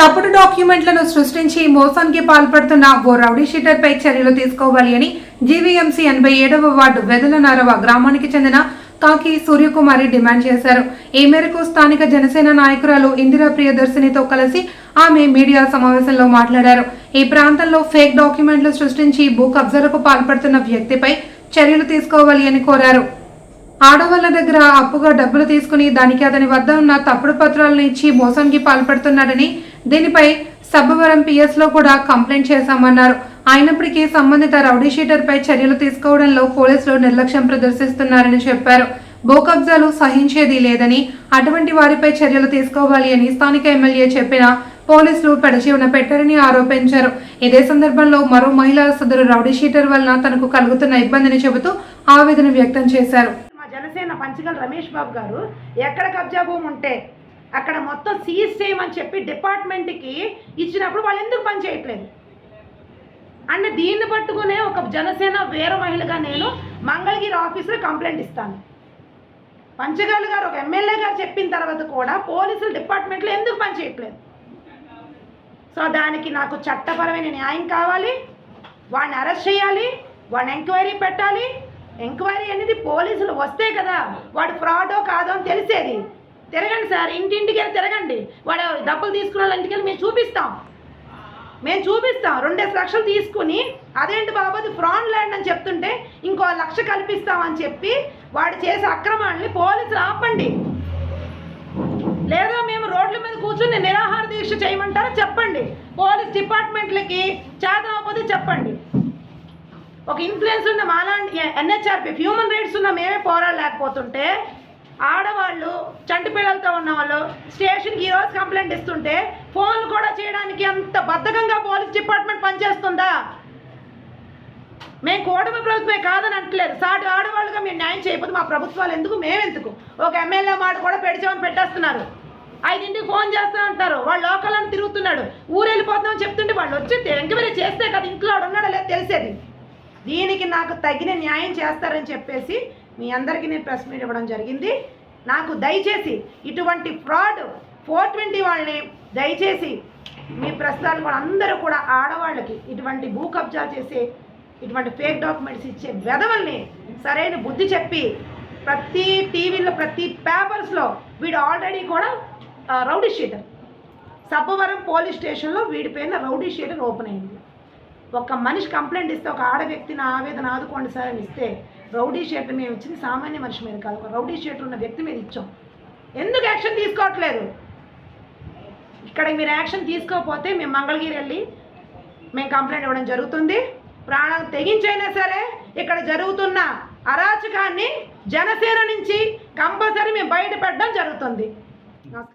తప్పుడు డాక్యుమెంట్లను సృష్టించి మోసానికి పాల్పడుతున్న ఓ రౌడీ షీటర్పై చర్యలు తీసుకోవాలి అని జీవీఎంసీ ఎనభై ఏడవ వార్డు వెదల నరవ గ్రామానికి చెందిన కాకి సూర్యకుమారి డిమాండ్ చేశారు. ఈ మేరకు స్థానిక జనసేన నాయకురాలు ఇందిరా ప్రియదర్శినితో కలిసి ఆమె మీడియా సమావేశంలో మాట్లాడారు. ఈ ప్రాంతంలో ఫేక్ డాక్యుమెంట్లు సృష్టించి భూ కబ్జాలకు పాల్పడుతున్న వ్యక్తిపై చర్యలు తీసుకోవాలి అని కోరారు. ఆడవాళ్ళ దగ్గర అప్పుగా డబ్బులు తీసుకుని దానికి అతని వద్ద ఉన్న తప్పుడు పత్రాలను ఇచ్చి మోసానికి పాల్పడుతున్నాడని దీనిపై సబ్బవరం పిఎస్లో కూడా కంప్లైంట్ చేశామన్నారు. అయినప్పటికీ సంబంధిత రౌడీ షీటర్పై చర్యలు తీసుకోవడంలో పోలీసులు నిర్లక్ష్యం ప్రదర్శిస్తున్నారని చెప్పారు. భూ కబ్జాలు సహించేది లేదని అటువంటి వారిపై చర్యలు తీసుకోవాలి అని స్థానిక ఎమ్మెల్యే చెప్పిన పోలీసులు పెడచెవిన పెట్టారని ఆరోపించారు. ఇదే సందర్భంలో మరో మహిళా సదరు రౌడీ షీటర్ వలన తనకు కలుగుతున్న ఇబ్బందిని చెబుతూ ఆవేదన వ్యక్తం చేశారు. మా జనసేన పంచగల్ రమేష్ బాబు గారు ఎక్కడ కబ్జా భూమి ఉంటే అక్కడ మొత్తం సీజ్ చేయమని చెప్పి డిపార్ట్మెంట్కి ఇచ్చినప్పుడు వాళ్ళు ఎందుకు పని చేయట్లేదు? అండ్ దీన్ని పట్టుకునే ఒక జనసేన వీర మహిళగా నేను మంగళగిరి ఆఫీసులో కంప్లైంట్ ఇస్తాను. పంచగాలు గారు ఒక ఎమ్మెల్యే గారు చెప్పిన తర్వాత కూడా పోలీసులు డిపార్ట్మెంట్లో ఎందుకు పని చేయట్లేదు? సో దానికి నాకు చట్టపరమైన న్యాయం కావాలి వాడిని అరెస్ట్ చేయాలి వాడిని ఎంక్వైరీ పెట్టాలి. ఎంక్వైరీ అనేది పోలీసులు వస్తే కదా వాడు ఫ్రాడో కాదో అని తెలిసేది. తిరగండి సార్ ఇంటింటికి వెళ్ళి తిరగండి. వాడు డబ్బులు తీసుకున్న వాళ్ళ ఇంటికి వెళ్ళి మేము చూపిస్తాం. మేము చూపిస్తాం. రెండేసి లక్షలు తీసుకుని అదేంటి బాబు అది ఫ్రాడ్ ల్యాండ్ అని చెప్తుంటే ఇంకో లక్ష కల్పిస్తామని చెప్పి వాడు చేసే అక్రమాన్ని పోలీసులు ఆపండి. లేదా మేము రోడ్ల మీద కూర్చుని నిరాహార దీక్ష చేయమంటారో చెప్పండి. పోలీస్ డిపార్ట్మెంట్లకి చేతనకపోతే చెప్పండి. ఒక ఇన్ఫ్లుయెన్స్ ఉన్న మాలాంటి ఎన్హెచ్ఆర్పి హ్యూమన్ రైట్స్ ఉన్న మేమే పోరాడలేకపోతుంటే ఆడవాళ్ళు చంటి పిల్లలతో ఉన్న వాళ్ళు స్టేషన్కి ఈరోజు కంప్లైంట్ ఇస్తుంటే ఫోన్లు కూడా చేయడానికి అంత బద్ధకంగా పోలీస్ డిపార్ట్మెంట్ పనిచేస్తుందా? మేము కూటమి ప్రభుత్వమే కాదని అంటలేదు. సాటి ఆడవాళ్ళుగా మేము న్యాయం చేయకపోతే మా ప్రభుత్వాలు ఎందుకు? మేమెందుకు? ఒక ఎమ్మెల్యే మాట కూడా పెడిచామని పెట్టేస్తున్నారు. ఐదింటికి ఫోన్ చేస్తా అంటారు. వాళ్ళు లోకల్ తిరుగుతున్నాడు. ఊరు వెళ్ళిపోతామని చెప్తుంటే వాళ్ళు వచ్చి ఎంక్వైరీ చేస్తే కదా ఇంట్లో ఉన్నాడో లేదో తెలిసేది. దీనికి నాకు తగిన న్యాయం చేస్తారని చెప్పేసి మీ అందరికీ నేను ప్రెస్ మీట్ ఇవ్వడం జరిగింది. నాకు దయచేసి ఇటువంటి ఫ్రాడ్ ఫోర్ ట్వంటీ వాళ్ళని దయచేసి మీ ప్రస్తుతానికి కూడా అందరూ కూడా ఆడవాళ్ళకి ఇటువంటి భూ కబ్జా చేసే ఇటువంటి ఫేక్ డాక్యుమెంట్స్ ఇచ్చే వెధవల్ని సరైన బుద్ధి చెప్పి ప్రతి టీవీలో ప్రతి పేపర్స్లో వీడు ఆల్రెడీ కూడా రౌడీ షీటర్. సబ్బవరం పోలీస్ స్టేషన్లో వీడి పైన రౌడీ షీటర్ ఓపెన్ అయింది. ఒక మనిషి కంప్లైంట్ ఇస్తే ఒక ఆడ వ్యక్తిని ఆవేదన ఆదుకోండి సార్ అని ఇస్తే రౌడీ షీటర్ మేము ఇచ్చింది సామాన్య మనిషి మీద కాదు ఒక రౌడీ షీటర్ ఉన్న వ్యక్తి మీద ఇచ్చాం. ఎందుకు యాక్షన్ తీసుకోవట్లేదు? ఇక్కడ మీరు యాక్షన్ తీసుకోకపోతే మేము మంగళగిరి వెళ్ళి మేము కంప్లైంట్ ఇవ్వడం జరుగుతుంది. ప్రాణాలు తెగించైనా సరే ఇక్కడ జరుగుతున్న అరాచకాన్ని జనసేన నుంచి కంపల్సరీ మేము బయటపెట్టడం జరుగుతుంది. నమస్కారం.